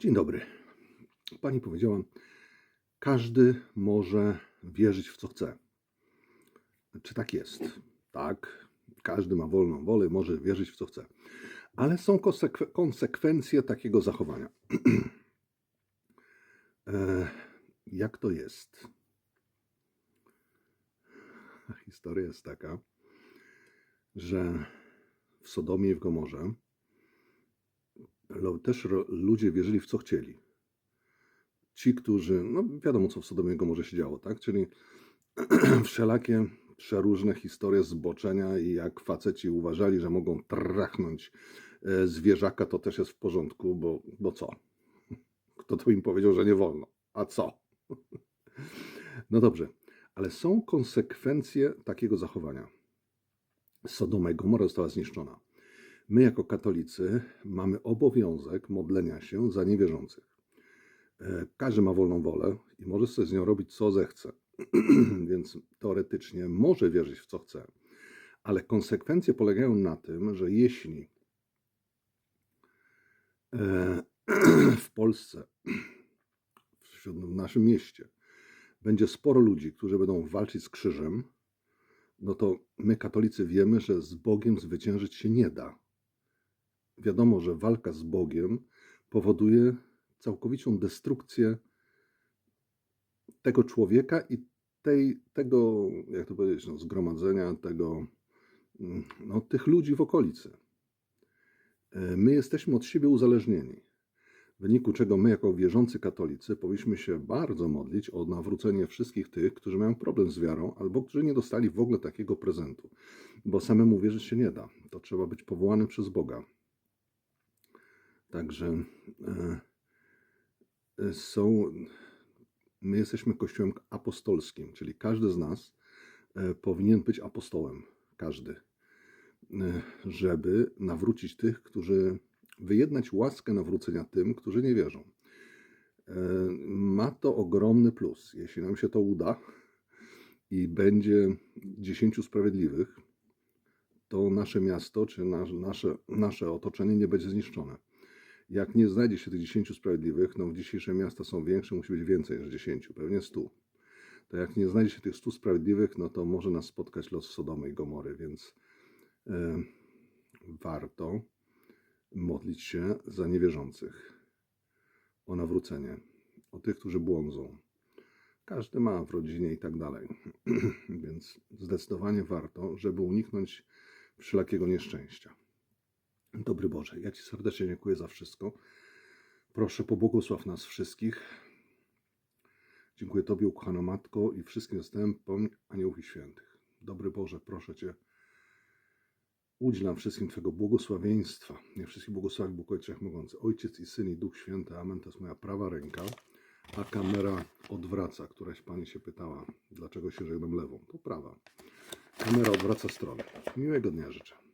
Dzień dobry. Pani powiedziała, każdy może wierzyć w co chce. Czy tak jest? Tak, każdy ma wolną wolę, może wierzyć w co chce. Ale są konsekwe- konsekwencje takiego zachowania. E, Jak to jest? Historia jest taka, że w Sodomie i w Gomorze lo- też ludzie wierzyli w co chcieli. Ci, którzy, no wiadomo co w Sodomie Gomorze się działo, tak? Czyli wszelakie przeróżne historie zboczenia i jak faceci uważali, że mogą trachnąć e, zwierzaka, to też jest w porządku, bo, bo co? Kto to im powiedział, że nie wolno? A co? No dobrze, ale są konsekwencje takiego zachowania. Sodoma i Gomora została zniszczona. My, jako katolicy, mamy obowiązek modlenia się za niewierzących. E, Każdy ma wolną wolę i może sobie z nią robić, co zechce. Więc teoretycznie może wierzyć w co chce. Ale konsekwencje polegają na tym, że jeśli e, w Polsce, w naszym mieście, będzie sporo ludzi, którzy będą walczyć z krzyżem, no to my, katolicy, wiemy, że z Bogiem zwyciężyć się nie da. Wiadomo, że walka z Bogiem powoduje całkowitą destrukcję tego człowieka i tej, tego, jak to powiedzieć, no, zgromadzenia, tego, mm, no, tych ludzi w okolicy. E, My jesteśmy od siebie uzależnieni. W wyniku czego my, jako wierzący katolicy, powinniśmy się bardzo modlić o nawrócenie wszystkich tych, którzy mają problem z wiarą, albo którzy nie dostali w ogóle takiego prezentu. Bo samemu wierzyć się nie da. To trzeba być powołanym przez Boga. Także e, e, są. My jesteśmy kościołem apostolskim, czyli każdy z nas e, powinien być apostołem. Każdy. Żeby nawrócić tych, którzy wyjednać łaskę nawrócenia tym, którzy nie wierzą. Ma to ogromny plus. Jeśli nam się to uda i będzie dziesięciu sprawiedliwych, to nasze miasto czy nasz, nasze, nasze otoczenie nie będzie zniszczone. Jak nie znajdzie się tych dziesięciu sprawiedliwych, no dzisiejsze miasta są większe, musi być więcej niż dziesięciu, pewnie stu. To jak nie znajdzie się tych stu sprawiedliwych, no to może nas spotkać los Sodomy i Gomory, więc e, warto modlić się za niewierzących, o nawrócenie, o tych, którzy błądzą. Każdy ma w rodzinie i tak dalej. Więc zdecydowanie warto, żeby uniknąć wszelakiego nieszczęścia. Dobry Boże, ja Ci serdecznie dziękuję za wszystko. Proszę, pobłogosław nas wszystkich. Dziękuję Tobie, ukochana Matko, i wszystkim zastępom aniołów i świętych. Dobry Boże, proszę Cię, Udź nam wszystkim Twojego błogosławieństwa. Niech wszystkich błogosławi Bóg Ojciec Wszechmogący. Ojciec i Syn i Duch Święty. Amen. To jest moja prawa ręka, a kamera odwraca. Któraś Pani się pytała, dlaczego się żegnam lewą. To prawa. Kamera odwraca stronę. Miłego dnia życzę.